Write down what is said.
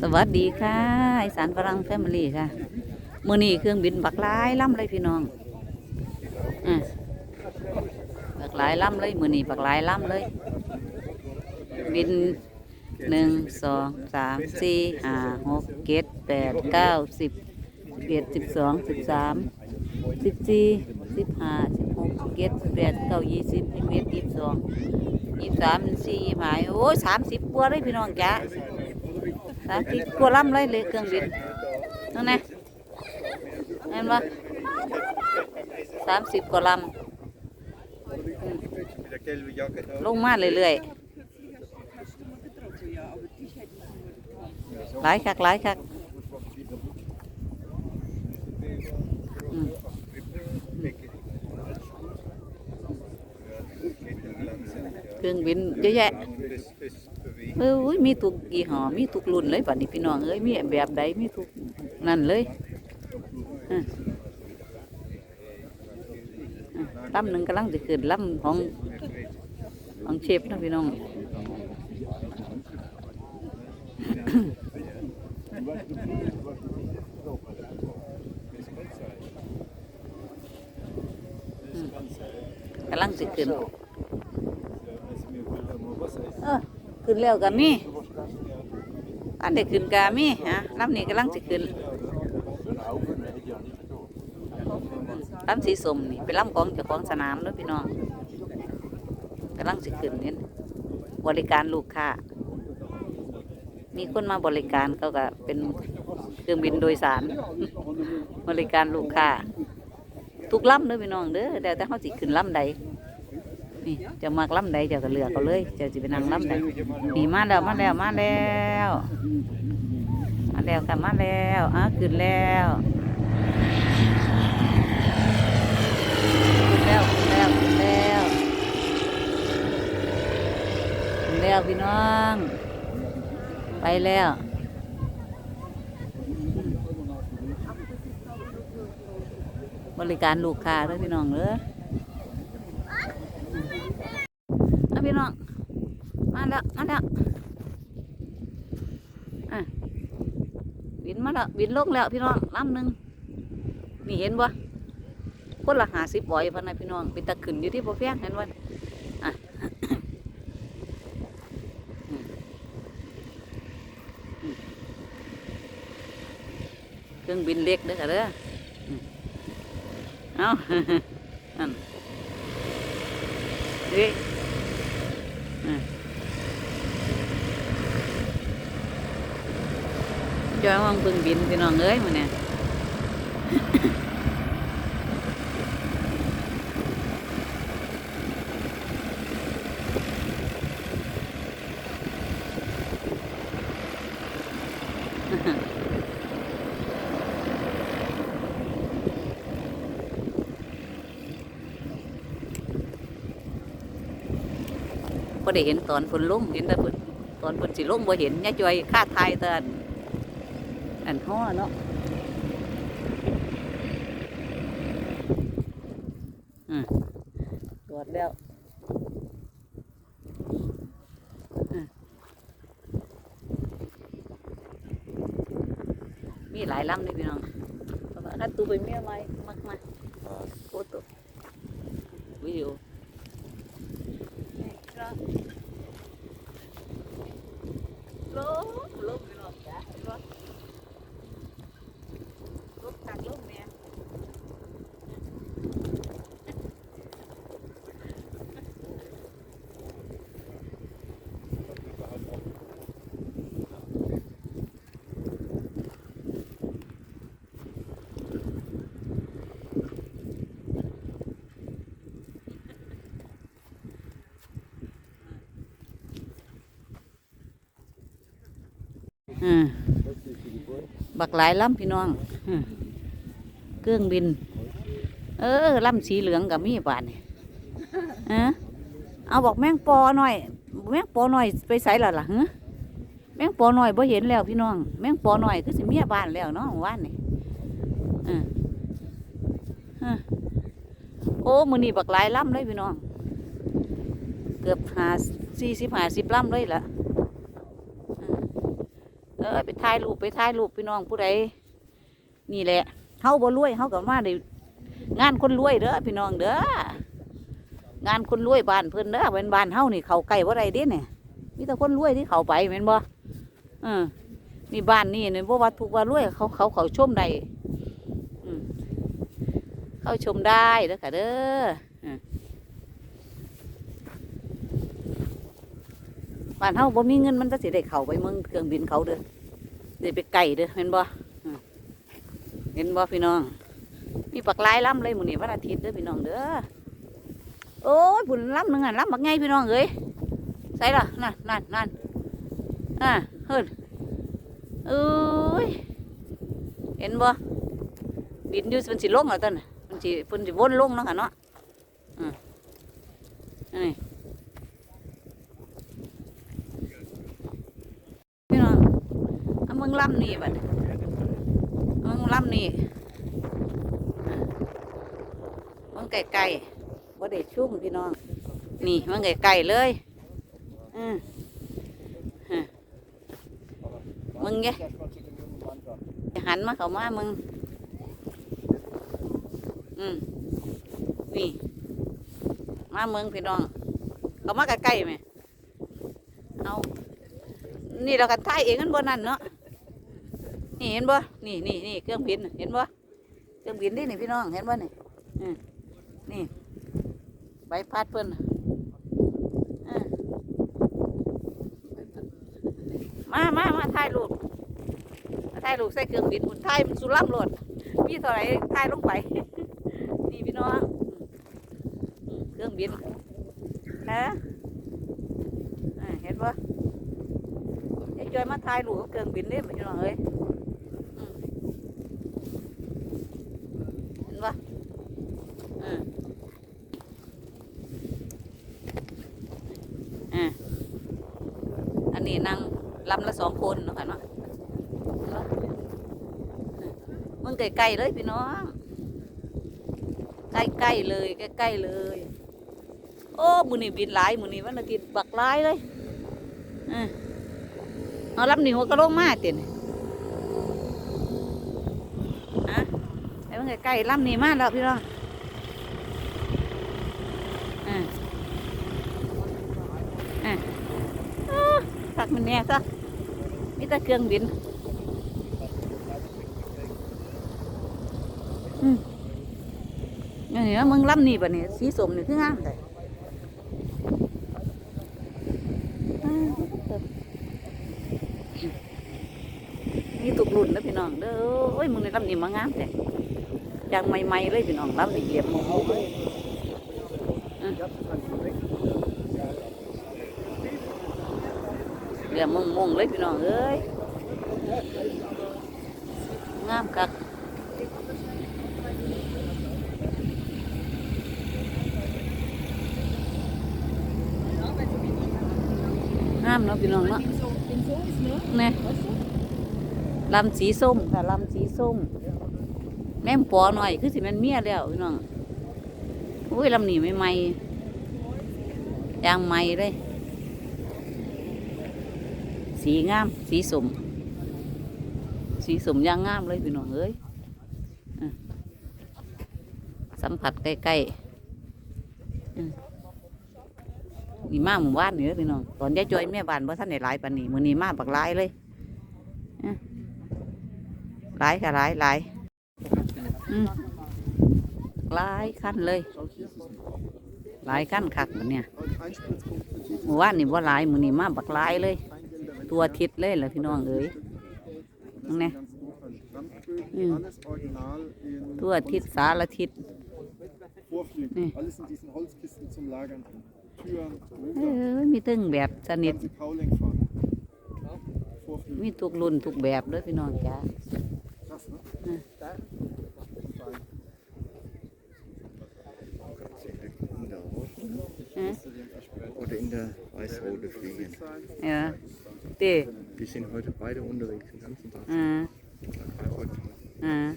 สวัสดีค่ะอีสานฝรั่งแฟมิลี่ค่ะมื้อนี้เครื่องบินบักหลายล่ำเลยพี่น้องอะบักหลายล่ำเลยมื้อนี้บักหลายล่ำเลย บินหนึ่งสองสามสี่ห้าหกเจ็ดแปดเก้าสิบสิบเอ็ดสิบสองสิบสามสิบสี่สิบห้าสิบหกเจ็ดแปดเก้ายี่สิบยี่สิบเอ็ดยี่สิบสองยี่สิบสามยี่สิบสี่ยี่สิบห้าโอ้ยสามสิบกว่าเลยพี่น้องจ้า สามสิบกว่าลำเลยเลยเครื่องบินนั่นไงเห็นปะสามสิบกว่าลำลงมาเรื่อยๆหลายคักหลายคักเครื่องบินเยอะแยะ เอ้ยมีทุกยี่ห้อมีทุกรุ่นเลยบัดนี้พี่น้องเอ้ยมีแบบใดมีทุกนั่นเลยลำหนึ่งกำลังจะขึ้นลำของของเชฟนะพี่น้องกำลังจะขึ้นออ ขึ้นแล้วกันมีอันเด็กขึ้นกามีฮะลำนี้กำลังจะขึ้นลำสีสมนี่เป็นลำของเจ้าของสนามเด้พี่น้องกำลังจะขึ้นนี่บริการลูกค้ามีคนมาบริการเขาก็เป็นเครื่องบินโดยสาร บริการลูกค้าทุกลำเด้อพี่น้องเด้อแต่แต่เขาสิขึ้นลำใด นี่เจะมากล้ำใดเจะก็เลือกเอาเลย เจะจะไปนั่งล้ำใดนี่มาแล้วมาแล้วมาแล้วมาแล้วค่ะมาแล้วอะขึ้นแล้วขึ้นแล้วขึ้นแล้วขึ้นแล้วขึ้นแล้วพี่น้อง ไปแล้วบริการลูกค้าเด้วยพี่น้องเด้อ เอา พี่น้อง มาแล้ว มาแล้ว อะบินมาแล้วบินลงแล้วพี่น้องลำหนึ่งนี่เห็นบ่คนละหาสิบบ่อยพันนะพี่น้องเป็นตะขึ้นอยู่ที่บ่แพงเห็นบ่อะเครื่องบินเล็กเด้อค่ะเด้ออืมเอาเฮ้ย จอยมองเพิ่งบินพี่น้องเอ้ยมื้อเนี่ย พอได้เห็นตอนฝนลงเห็นแต่ฝนตอนฝนสิลงบ่เห็นย่าจอยคาดทายแต่อันอันห่อเนาะอืมกอดแล้วอืมมีหลายลำเลยพี่น้องเพราะว่าคันตูไปเมียไหมมากมาโฟโต้วิดีโอลมลมพี่น้องจ้ะลมลมตักลมเนี่ยอืม บักหลายลำพี่น้องเครื่องบิน เออลำสีเหลืองกับมีบาทนี่เอเอาบอกแมงปอหน่อย แมงปอหน่อยไปใส่หละล่ะฮแมงปอหน่อยบ่เห็นแล้วพี่น้อง แมงปอหน่อยคือสิเมียบ้านแล้วเนาะว่านนี่เออเออโอ้มือนี่บักหลายลำเลยพี่น้อง เกือบหาสี่สิบหาสิบลำเลยล่ะ ออไปถ่ายรูปไปถ่ายรูปพี่น้องผู้ใดนี่แหละเฮาบ่รวยเฮาก็มาได้งานคนรวยเด้อพี่น้องเด้องานคนรวยบ้านเพิ่นเด้อเป็นบ้านเฮานี่เขาใกล้บ่ได้เด้เนี่ยมีแต่คนรวยที่เขาไปแม่นบ่เออนี่บ้านนี่เนี่ยบ่ว่าทุกว่ารวยเขาเขาเขาชมได้อืมเข้าชมได้เด้อค่ะเด้ออืม บ้านเฮาบ่มีเงินมันจะสิได้เข้าไปเมืองเครื่องบินเขาเด้อได้ไปไกลเด้อเห็นบ่เห็นบ่พี่น้อง มีปักลายลำเลยมื้อนี้วันอาทิตย์เด้อพี่น้องเด้อโอ้ยผุนลำหนึ่งอะลำบักไงพี่น้องเอ้ยใส่ละนั่นนั่นนั่นอ่าเฮ้ยเอ้ยเห็นบ่บินอยู่มันสิลงแล้วต้นน่ะมันสิเพิ่นสิวนลงเนาะค่ะเนาะอืมนี่พี่น้องเอามึงลำ นี่บัดเอามึงลำนี่มึงไก่ๆบ่ได้ชุ่มพี่น้อง นี่มันไก่ๆเลย อืมฮะมึงเนี่ยหันมาเขามามึง อืมนี่ มาเมืองพี่น้อง เขามาใกล้ๆไหม เอา นี่เรากันถ่ายเองกันบนนั่นเนาะ นี่เห็นบ่นี่นี่นี่เครื่องบินเห็นบ่เครื่องบินนี่นี่พี่น้องเห็นบ่นี่นี่ใบพัดเพิ่นน่ะอ่ามามามาถ่ายรูปมาถ่ายรูปใส่เครื่องบินหุ่นถ่ายมันสุร่ำโหลดมีเท่าไรถ่ายลงไป นี่พี่น้องเครื่องบินนะอ่าเห็นปะยายจอยมาถ่ายรูปกับเครื่องบินนี่พี่น้องเอ้ยอืมเห็นปะอืม อ่าอันนี้นั่ง ลำละสองคนเนาะค่ะเนาะมึงใกล้ๆเลยพี่น้องใกล้ๆเลยใกล้ๆเลย โอ้มือนี่บินหลายมือนี่วันอาทิตย์บักหลายเลยอ่าเอาลำนี่หัวกระโหลกมาเต็นอะไอ้มึงใกล้ๆลำนี่มาแล้วพี่น้องอ่าพักมันแน่ซะ มีแต่เครื่องบินอืมอันนี้นะมึงลำนี่ปะเนี่ยสีสมนี่คืองามเลยนี่ตุกรุ่นนะพี่น้องเด้อโอ้ยมึงในลำนี่มางามแต่ยางใหม่ๆเลยพี่น้องลำนี่เหยียบหมูเลยอืม เดี๋ยวมงมงเลยพี่น้องเอ้ยงามคักงามเนาะพี่น้องเนาะเนี่ยลำสีส้มค่ะลำสีส้มแม่มปอหน่อยคือสิมันเมียแล้วพี่น้องอุ้ยลำหนีไม่ไหม่ยางไหม่เลย สีงาม สีสม สีสมย่างงามเลยพี่น้องเอ้ยสัมผัสใกล้ๆมนี่มาหมู่บ้านนี่เด้อพี่น้อง ตอนยายจอยแม่บ้านบ่ท่านได้หลายปานนี้มื้อนี้มาบักหลายเลยหลายค่ะหลายหลายหลายขั้นเลยหลายขั้นคักเนี่ยหมู่บ้านนี่บ่หลายมือนี้มาบักหลายเลย ตัวทิศเลยเหรอพี่น้องเอ้ยนั่นไง Mhm. Mhm. Alles original in ตัวทิศสารทิศ Vorflügel. Mhm. Alles in diesen Holzkisten zum Lagern drin. Türen, เอ Ruder, อมีตึงแบบสนิท ganze Kaulenkfahne. Vorflügel. มีทุกรุ่นทุกแบบเลยพี่น้องจ้า Krass, ne? Mhm. Da. Fein. Hm? Oder in der Weißrode fliegen. Sein. เออตี Die sind heute beide unterwegs den ganzen Tag. อ่า Heute อ่า